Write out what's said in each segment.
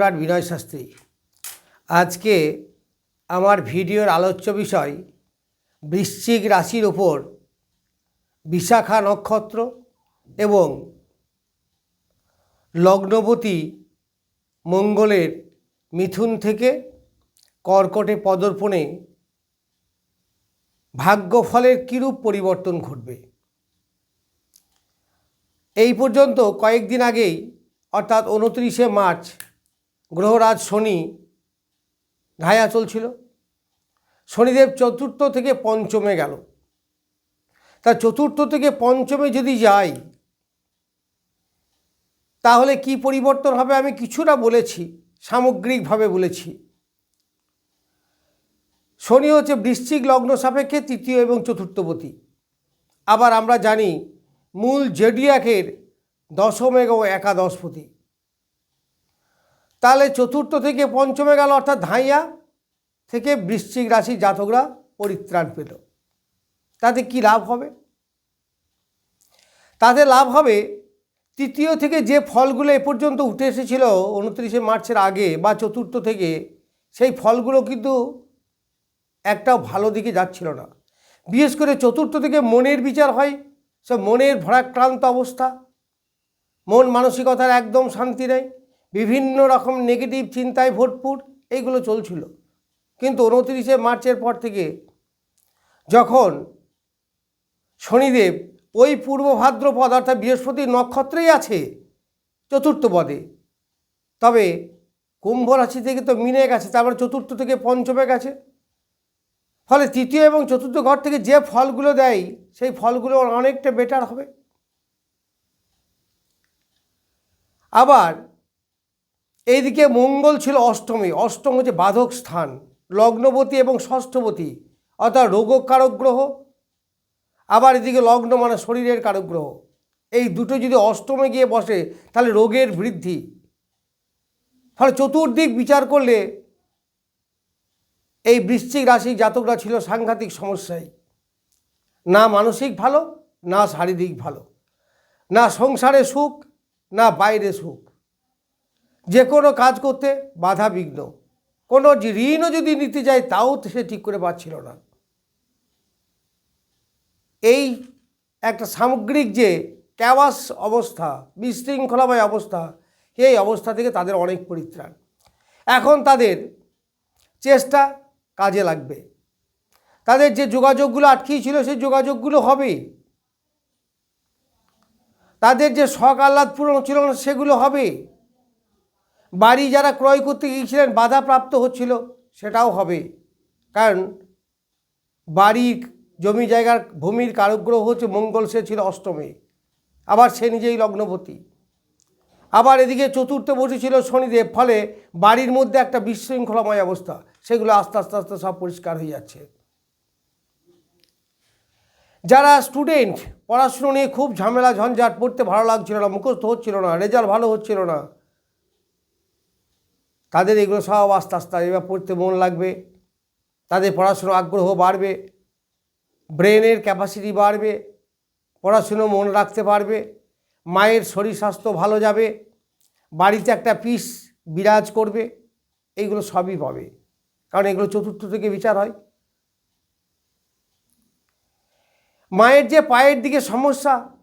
সম্রাট বিনয় শাস্ত্রী। আজকে আমার ভিডিওর আলোচ্য বিষয় বৃশ্চিক রাশির ওপর বিশাখা নক্ষত্র এবং লগ্নবতী মঙ্গলের মিথুন থেকে কর্কটে পদর্পণে ভাগ্যফলের কীরূপ পরিবর্তন ঘটবে? এই পর্যন্ত কয়েকদিন আগেই, অর্থাৎ উনত্রিশে মার্চ গ্রহরাজ শনি ঢায়া চলছিল। শনিদেব চতুর্থ থেকে পঞ্চমে গেল। তা চতুর্থ থেকে পঞ্চমে যদি যাই, তাহলে কি পরিবর্তন হবে আমি কিছুটা বলেছি, সামগ্রিকভাবে বলেছি। শনি হচ্ছে বৃশ্চিক লগ্ন সাপেক্ষে তৃতীয় এবং চতুর্থপতি। আবার আমরা জানি মূল জেডিয়াকের দশম এবং একাদশপতি। তাহলে চতুর্থ থেকে পঞ্চমে গেল অর্থাৎ ধাইয়া থেকে বৃশ্চিক রাশি জাতকরা পরিত্রাণ পেল। তাতে কি লাভ হবে? তাতে লাভ হবে তৃতীয় থেকে যে ফলগুলো এ পর্যন্ত উঠে এসেছিল উনত্রিশে মার্চের আগে বা চতুর্থ থেকে, সেই ফলগুলো কিন্তু একটাও ভালো দিকে যাচ্ছিল না। বিশেষ করে চতুর্থ থেকে মনের বিচার হয়, সে মনের ভরাক্রান্ত অবস্থা, মন মানসিকতার একদম শান্তি নেই। বিভিন্ন রকম নেগেটিভ চিন্তায় ভরপুর, এইগুলো চলছিল। কিন্তু উনত্রিশে মার্চের পর থেকে যখন শনিদেব ওই পূর্ব ভাদ্রপদ, অর্থাৎ বৃহস্পতির নক্ষত্রেই আছে চতুর্থ পদে, তবে কুম্ভ রাশি থেকে তো মিনে গেছে, তারপরে চতুর্থ থেকে পঞ্চমে গেছে। ফলে তৃতীয় এবং চতুর্থ ঘর থেকে যে ফলগুলো দেয়, সেই ফলগুলো অনেকটা বেটার হবে। আবার এইদিকে মঙ্গল ছিল অষ্টমী। অষ্টম হচ্ছে বাধক স্থান, লগ্নবতী এবং ষষ্ঠবতী, অর্থাৎ রোগকারক গ্রহ আবার এদিকে লগ্ন মানে শরীরের কারক গ্রহ এই দুটো যদি অষ্টমে গিয়ে বসে, তাহলে রোগের বৃদ্ধি। ফলে চতুর্দিক বিচার করলে এই বৃশ্চিক রাশি জাতকরা ছিল সাংঘাতিক সমস্যায়। না মানসিক ভালো, না শারীরিক ভালো। না সংসারে সুখ, না বাইরে সুখ। যে কোনো কাজ করতে বাধা বিঘ্ন। কোনো ঋণও যদি নিতে যায়, তাও সে ঠিক করে পাচ্ছিল না। এই একটা সামগ্রিক যে ক্যাওয়াস অবস্থা, বিশৃঙ্খলাময় অবস্থা এই অবস্থা থেকে তাদের অনেক পরিত্রাণ। এখন তাদের চেষ্টা কাজে লাগবে। তাদের যে যোগাযোগগুলো আটকিয়ে ছিল সেই যোগাযোগগুলো হবে। তাদের যে শখ আহ্লাদ পূরণ ছিল সেগুলো হবে। বাড়ি যারা ক্রয় করতে গিয়েছিলেন, বাধাপ্রাপ্ত হচ্ছিল, সেটাও হবে। কারণ বাড়ির জমি জায়গার ভূমির কারগ্রহ হচ্ছে মঙ্গল, সে ছিল অষ্টমে। আবার সে নিজেই লগ্নপতি। আবার এদিকে চতুর্থে বসেছিল শনিদেব, ফলে বাড়ির মধ্যে একটা বিশৃঙ্খলাময় অবস্থা। সেগুলো আস্তে আস্তে আস্তে সব পরিষ্কার হয়ে যাচ্ছে। যারা স্টুডেন্ট, পড়াশুনো নিয়ে খুব ঝামেলা, ঝঞ্ঝাট, পড়তে ভালো লাগছিল না, মুখস্থ হচ্ছিল না, রেজাল্ট ভালো হচ্ছিল না। তাদের এগুলো সব আস্তে আস্তে এবার পড়তে মন লাগবে। তাদের পড়াশুনো আগ্রহ বাড়বে। ব্রেনের ক্যাপাসিটি বাড়বে। পড়াশুনো মন রাখতে পারবে। মায়ের শরীর স্বাস্থ্য ভালো যাবে। বাড়িতে একটা পিস বিরাজ করবে। এইগুলো সবই পাবে। কারণ এগুলো চতুর্থ থেকে বিচার হয়। মায়ের যে পায়ের দিকে সমস্যা,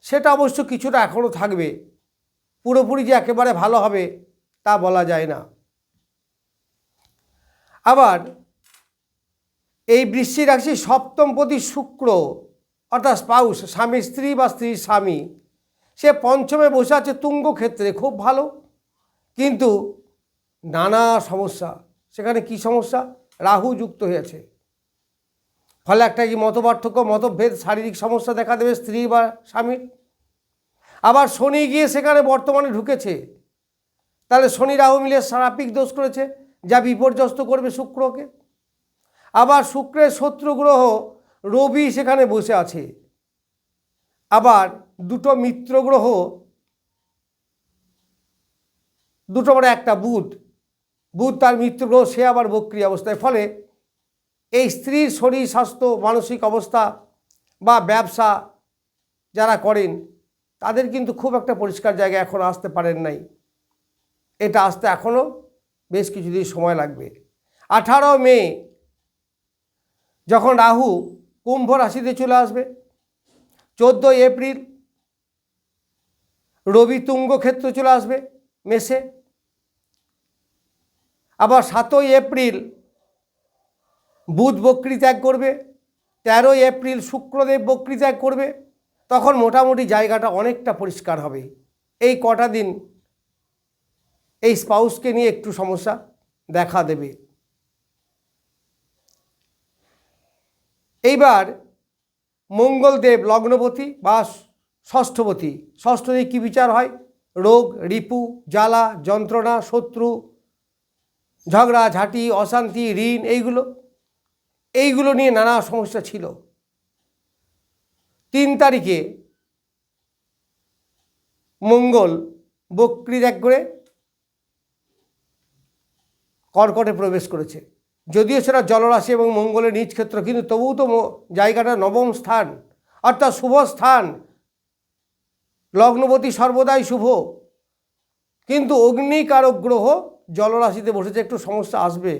সেটা অবশ্য কিছুটা এখনও থাকবে। পুরোপুরি যে একেবারে ভালো হবে তা বলা যায় না। আবার এই বৃষ্টি রাশি সপ্তমপতি শুক্র, অর্থাৎ স্পাউস স্বামী স্ত্রী বা স্ত্রীর স্বামী, সে পঞ্চমে বসে আছে তুঙ্গ ক্ষেত্রে খুব ভালো। কিন্তু নানা সমস্যা। সেখানে কি সমস্যা? রাহু যুক্ত হয়েছে ফলে একটা কি মতপার্থক্য, মতভেদ, শারীরিক সমস্যা দেখা দেবে স্ত্রী বা স্বামীর। আবার শনি গিয়ে সেখানে বর্তমানে ঢুকেছে। তাহলে শনি রাহু মিলে সারাপিক দোষ করেছে, যা বিপর্যস্ত করবে শুক্রকে। আবার শুক্রের শত্রু গ্রহ রবি সেখানে বসে আছে। আবার দুটো মিত্র গ্রহ, দুটো মানে একটা বুধ বুধ তার মিত্র গ্রহ, সে আবার বক্রি অবস্থায়। ফলে এই স্ত্রীর শরীর, স্বাস্থ্য, মানসিক অবস্থা বা ব্যবসা যারা করেন, তাদের কিন্তু খুব একটা পরিষ্কার জায়গায় এখন আসতে পারেন নাই। এটা আসতে এখনও বেশ কিছুদিন সময় লাগবে। আঠারো মে, যখন রাহু কুম্ভ রাশিতে চলে আসবে, চোদ্দোই এপ্রিল রবি তুঙ্গ ক্ষেত্রে চলে আসবে মেসে আবার সাতই এপ্রিল বুধ বক্রি ত্যাগ করবে, তেরোই এপ্রিল শুক্রদেব বক্রি ত্যাগ করবে, তখন মোটামুটি জায়গাটা অনেকটা পরিষ্কার হবে। এই কটা দিন এই স্পাউসকে নিয়ে একটু সমস্যা দেখা দেবে। এইবার মঙ্গলদেব লগ্নপতি বা ষষ্ঠপতি ষষ্ঠপতি কী বিচার হয়? রোগ, রিপু, জ্বালা, যন্ত্রণা, শত্রু, ঝগড়া, ঝাঁটি, অশান্তি, ঋণ, এইগুলো এইগুলো নিয়ে নানা সমস্যা ছিল। তিন তারিখে মঙ্গল বক্রি ত্যাগ করে কর্কটে প্রবেশ করেছে। যদিও সেটা জলরাশি এবং মঙ্গলের নিজ ক্ষেত্র, কিন্তু তবুও তো জায়গাটা নবম স্থান। অর্থাৎ শুভ স্থান। লগ্নপতি সর্বদাই শুভ। কিন্তু অগ্নিকারক গ্রহ জলরাশিতে বসেছে, একটু সমস্যা আসবে।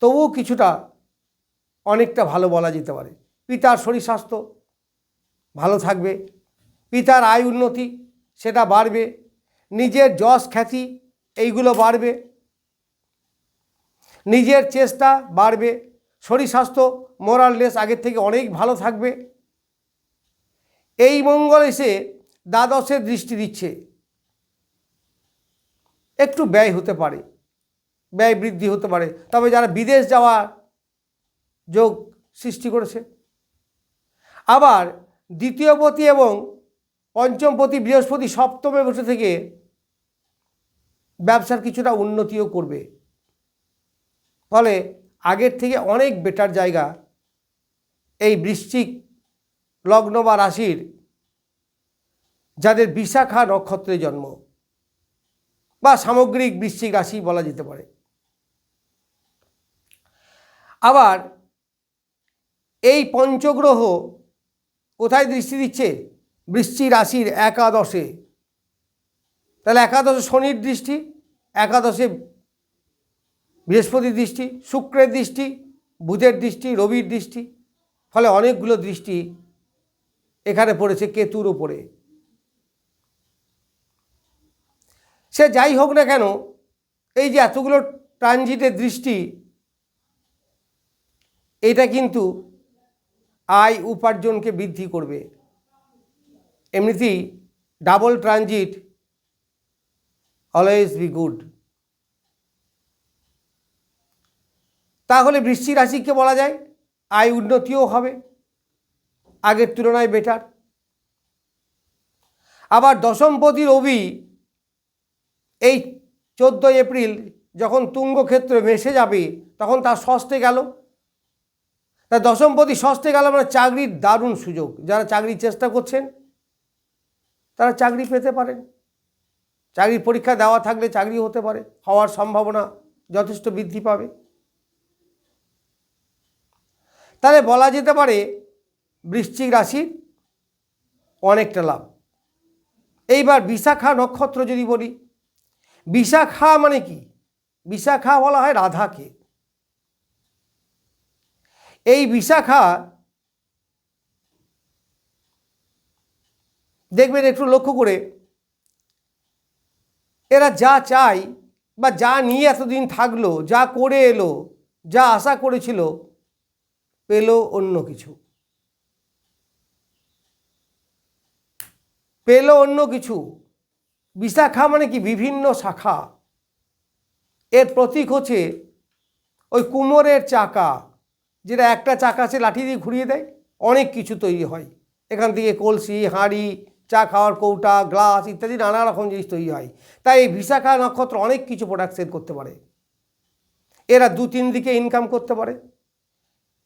তবুও কিছুটা, অনেকটা ভালো বলা যেতে পারে। পিতার শরীর স্বাস্থ্য ভালো থাকবে। পিতার আয় উন্নতি, সেটা বাড়বে। নিজের যশ খ্যাতি এইগুলো বাড়বে। নিজের চেষ্টা বাড়বে। শরীর স্বাস্থ্য মোরাললেস আগের থেকে অনেক ভালো থাকবে। এই মঙ্গল এসে দ্বাদশের দৃষ্টি দিচ্ছে। একটু ব্যয় হতে পারে। ব্যয় বৃদ্ধি হতে পারে। তবে যারা বিদেশ যাওয়ার যোগ সৃষ্টি করেছে, আবার দ্বিতীয়পতি এবং পঞ্চমপতি বৃহস্পতি সপ্তমে বসে থেকে ব্যবসার কিছুটা উন্নতিও করবে। ফলে আগের থেকে অনেক বেটার জায়গা এই বৃশ্চিক লগ্ন বা রাশির যাদের বিশাখা নক্ষত্রে জন্ম বা সামগ্রিক বৃশ্চিক রাশি বলা যেতে পারে। আবার এই পঞ্চগ্রহ কোথায় দৃষ্টি দিচ্ছে? বৃশ্চিক রাশির একাদশে। তাহলে একাদশে শনির দৃষ্টি, একাদশে বৃহস্পতির দৃষ্টি, শুক্রের দৃষ্টি, বুধের দৃষ্টি, রবির দৃষ্টি, ফলে অনেকগুলো দৃষ্টি এখানে পড়েছে কেতুর ওপরে সে যাই হোক না কেন, এই যে এতগুলো ট্রানজিটের দৃষ্টি, এটা কিন্তু আয় উপার্জনকে বৃদ্ধি করবে। এমনিতেই double transit always be good তাহলে বৃষ্টি রাশিকে বলা যায়, আয় উন্নতিও হবে, আগের তুলনায় বেটার আবার দশমপতির রবি, এই চোদ্দোই এপ্রিল যখন তুঙ্গ ক্ষেত্রে মেশে যাবে, তখন তার ষষ্ঠে গেল। তা দশমপতি ষষ্ঠে গেল মানে চাকরির দারুণ সুযোগ। যারা চাকরির চেষ্টা করছেন, তারা চাকরি পেতে পারেন। চাকরির পরীক্ষা দেওয়া থাকলে চাকরি হতে পারে, হওয়ার সম্ভাবনা যথেষ্ট বৃদ্ধি পাবে। তাহলে বলা যেতে পারে বৃশ্চিক রাশির অনেকটা লাভ। এইবার বিশাখা নক্ষত্র যদি বলি, বিশাখা মানে কি? বিশাখা বলা হয় রাধাকে। এই বিশাখা দেখবেন একটু লক্ষ্য করে এরা যা চায় বা যা নিয়ে এতদিন থাকল, যা করে এলো, যা আশা করেছিল, পেল অন্য কিছু। পেল অন্য কিছু। বিশাখা মানে কি? বিভিন্ন শাখা। এর প্রতীক হচ্ছে ওই কুমোরের চাকা, যেটা একটা চাকা সে লাঠি দিয়ে ঘুরিয়ে দেয়, অনেক কিছু তৈরি হয়। এখান থেকে কলসি, হাঁড়ি চা খাওয়ার কৌটা, গ্লাস ইত্যাদি নানা রকম জিনিস তৈরি হয়। তাই এই বিশাখা নক্ষত্র অনেক কিছু প্রোডাকশন করতে পারে। এরা দু তিন দিকে ইনকাম করতে পারে।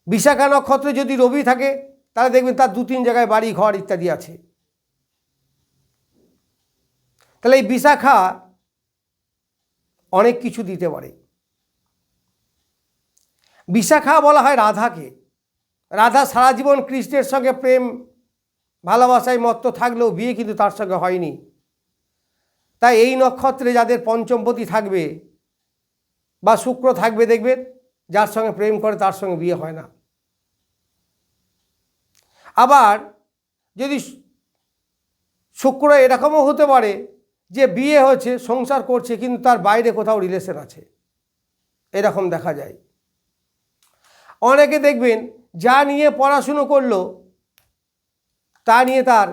বিশাখা নক্ষত্রে যদি রবি থাকে, তাহলে দেখবেন তার দু তিন জায়গায় বাড়ি, ঘর ইত্যাদি আছে। তাহলে এই বিশাখা অনেক কিছু দিতে পারে। বিশাখা বলা হয় রাধাকে। রাধা সারা জীবন কৃষ্ণের সঙ্গে প্রেম ভালোবাসায় মত্ত থাকলেও বিয়ে কিন্তু তার সঙ্গে হয়নি। তাই এই নক্ষত্রে যাদের পঞ্চমপতি থাকবে বা শুক্র থাকবে দেখবেন, যার সঙ্গে প্রেম করে তার সঙ্গে বিয়ে হয় না। আবার যদি শুক্র এরকমও হতে পারে যে বিয়ে হচ্ছে সংসার করছে, কিন্তু তার বাইরে কোথাও রিলেশন আছে। এরকম দেখা যায়। অনেকে দেখবেন, যা নিয়ে পড়াশুনো করল তা নিয়ে তার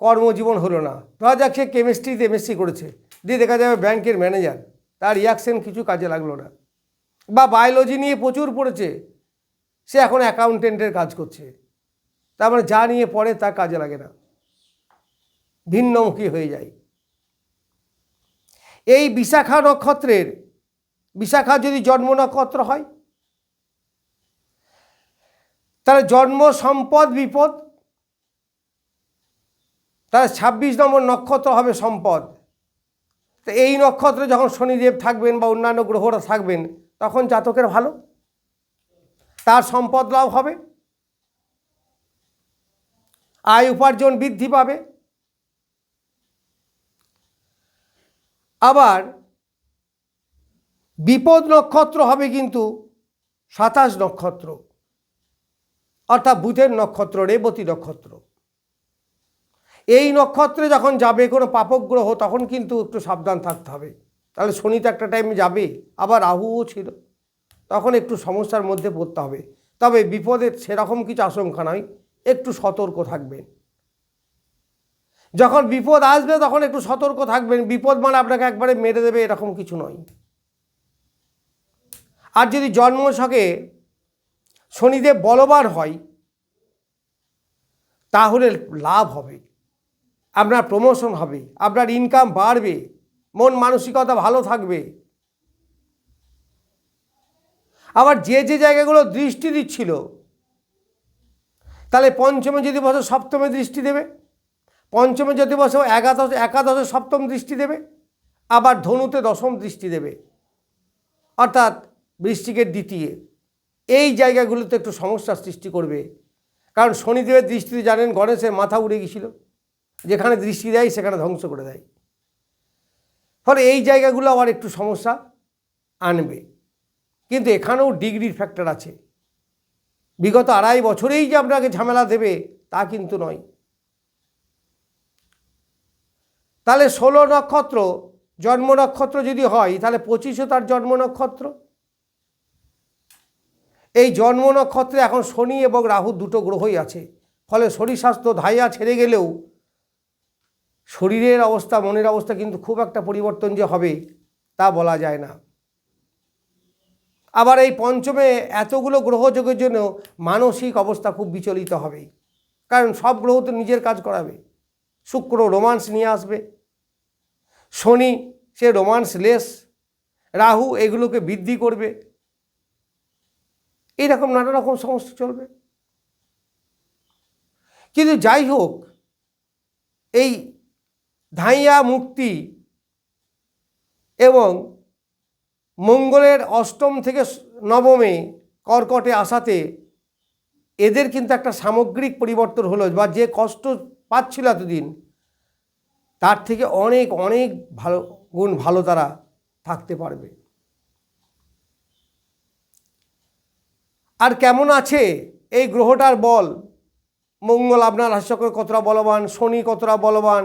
কর্মজীবন হলো না। ধরা যাক সে কেমিস্ট্রিতে এমএসসি করেছে। দিয়ে দেখা যাবে ব্যাংকের ম্যানেজার তার রিয়াকশন কিছু কাজে লাগল না। বা বায়োলজি নিয়ে প্রচুর পড়েছে, সে এখন অ্যাকাউন্টেন্টের কাজ করছে। তার মানে যা নিয়ে পড়ে তা কাজে লাগে না। ভিন্নমুখী হয়ে যায়। এই বিশাখা নক্ষত্রের, বিশাখা যদি জন্ম নক্ষত্র হয়, তাহলে জন্ম সম্পদ বিপদ তাহলে ছাব্বিশ নম্বর নক্ষত্র হবে সম্পদ। তো এই নক্ষত্রে যখন শনিদেব থাকবেন বা অন্যান্য গ্রহরা থাকবেন, তখন জাতকের ভালো। তার সম্পদ লাভ হবে। আয় উপার্জন বৃদ্ধি পাবে। আবার বিপদ নক্ষত্র হবে কিন্তু সাতাশ নক্ষত্র, অর্থাৎ বুধের নক্ষত্র, রেবতী নক্ষত্র। এই নক্ষত্রে যখন যাবে কোনো পাপক গ্রহ তখন কিন্তু একটু সাবধান থাকতে হবে। তাহলে শনি তো একটা টাইমে যাবে, আবার রাহুও ছিল। তখন একটু সমস্যার মধ্যে পড়তে হবে। তবে বিপদের সেরকম কিছু আশঙ্কা নয়, একটু সতর্ক থাকবেন। যখন বিপদ আসবে, তখন একটু সতর্ক থাকবেন। বিপদ মানে আপনাকে একবারে মেরে দেবে, এরকম কিছু নয়। আর যদি জন্মছকে শনিদেব বলবান হয়, তাহলে লাভ হবে। আপনার প্রমোশন হবে, আপনার ইনকাম বাড়বে, মন মানসিকতা ভালো থাকবে। আবার যে যে জায়গাগুলো দৃষ্টি দিচ্ছিল, তাহলে পঞ্চমে যদি বসে সপ্তমে দৃষ্টি দেবে, পঞ্চমে যদি বসে একাদশ, একাদশে সপ্তম দৃষ্টি দেবে, আবার ধনুতে দশম দৃষ্টি দেবে। অর্থাৎ বৃষ্টিকের দ্বিতীয়। এই জায়গাগুলোতে একটু সমস্যার সৃষ্টি করবে। কারণ শনিদেবের দৃষ্টিতে জানেন গণেশের মাথা উড়ে গেছিল। যেখানে দৃষ্টি দেয়, সেখানে ধ্বংস করে দেয়। ফলে এই জায়গাগুলো আবার একটু সমস্যা আনবে। কিন্তু এখানেও ডিগ্রির ফ্যাক্টর আছে। বিগত আড়াই বছরেই যে আপনাকে ঝামেলা দেবে, তা কিন্তু নয়। তাহলে ষোলো নক্ষত্র, জন্ম নক্ষত্র যদি হয়, তাহলে পঁচিশও তার জন্ম নক্ষত্র? এই জন্ম নক্ষত্রে এখন শনি এবং রাহু দুটো গ্রহই আছে। ফলে শরীর স্বাস্থ্য ধাইয়া ছেড়ে গেলেও শরীরের অবস্থা, মনের অবস্থা কিন্তু খুব একটা পরিবর্তন যে হবে তা বলা যায় না। আবার এই পঞ্চমে এতগুলো গ্রহযোগের জন্য মানসিক অবস্থা খুব বিচলিত হবে। কারণ সব গ্রহ তো নিজের কাজ করাবে। শুক্র রোমান্স নিয়ে আসবে। শনি সে রোমান্স লেস। রাহু এগুলোকে বৃদ্ধি করবে। এইরকম নানা রকম সমস্যা চলবে। কিন্তু যাই হোক, এই ধাইয়া মুক্তি এবং মঙ্গলের অষ্টম থেকে নবমে কর্কটে আসাতে এদের কিন্তু একটা সামগ্রিক পরিবর্তন হলো বা যে কষ্ট পাচ্ছিল এতদিন, তার থেকে অনেক অনেক ভালো, গুণ ভালো তারা থাকতে পারবে। আর কেমন আছে এই গ্রহটার বল? মঙ্গল আপনার রাশিচক্র কতটা বলবান? শনি কতটা বলবান?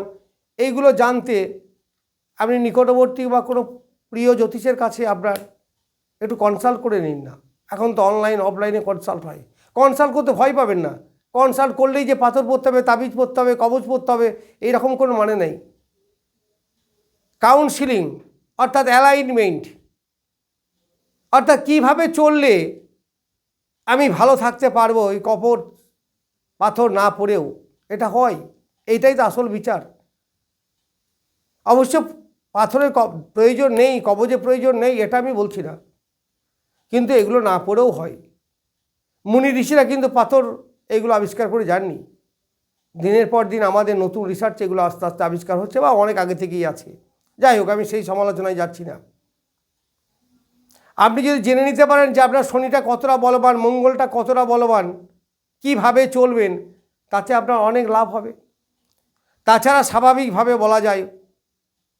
এইগুলো জানতে আপনি নিকটবর্তী বা কোনো প্রিয় জ্যোতিষের কাছে আপনার একটু কনসাল্ট করে নিন না। এখন তো অনলাইন অফলাইনে কনসাল্ট হয়। কনসাল্ট করতে ভয় পাবেন না। কনসাল্ট করলেই যে পাথর পরতে হবে, তাবিজ পরতে হবে কবচ পরতে হবে, এইরকম কোনো মানে নেই। কাউন্সিলিং অর্থাৎ অ্যালাইনমেন্ট অর্থাৎ কীভাবে চললে আমি ভালো থাকতে পারব, এই কপট পাথর না পড়েও। এটা হয়। এইটাই তো আসল বিচার। অবশ্য পাথরের প্রয়োজন নেই, কবজের প্রয়োজন নেই, এটা আমি বলছি না। কিন্তু এগুলো না পড়েও হয়। মুনি ঋষিরা কিন্তু পাথর এগুলো আবিষ্কার করে যাননি। দিনের পর দিন আমাদের নতুন রিসার্চ এগুলো আস্তে আস্তে আবিষ্কার হচ্ছে বা অনেক আগে থেকেই আছে। যাই হোক, আমি সেই সমালোচনায় যাচ্ছি না। আপনি যদি জেনে নিতে পারেন যে আপনার শনিটা কতটা বলবান, মঙ্গলটা কতটা বলবান, কীভাবে চলবেন, তাতে আপনার অনেক লাভ হবে। তাছাড়া স্বাভাবিকভাবে বলা যায়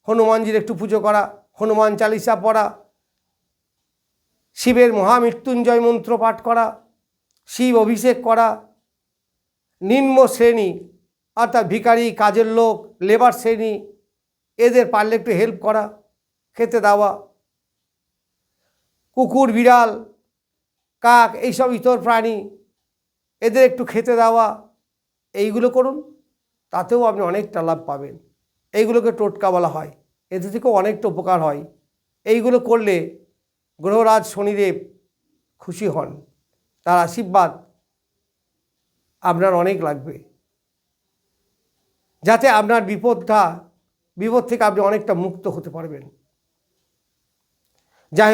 হনুমানজির একটু পুজো করা, হনুমান চালিসা পড়া, শিবের মহামৃত্যুঞ্জয় মন্ত্র পাঠ করা, শিব অভিষেক করা, নিম্ন শ্রেণি, অর্থাৎ ভিখারি, কাজের লোক, লেবার শ্রেণি, এদের পারলে একটু হেল্প করা, খেতে দেওয়া, কুকুর, বিড়াল, কাক, এইসব ইতর প্রাণী, এদের একটু খেতে দেওয়া, এইগুলো করুন, তাতেও আপনি অনেকটা লাভ পাবেন। এইগুলোকে টোটকা বলা হয়। এতে থেকেও অনেকটা উপকার হয়। এইগুলো করলে গ্রহরাজ শনিদেব খুশি হন। তার আশীর্বাদ আপনার অনেক লাগবে। যাতে আপনার বিপদটা, বিপদ থেকে আপনি অনেকটা মুক্ত হতে পারবেন। যাই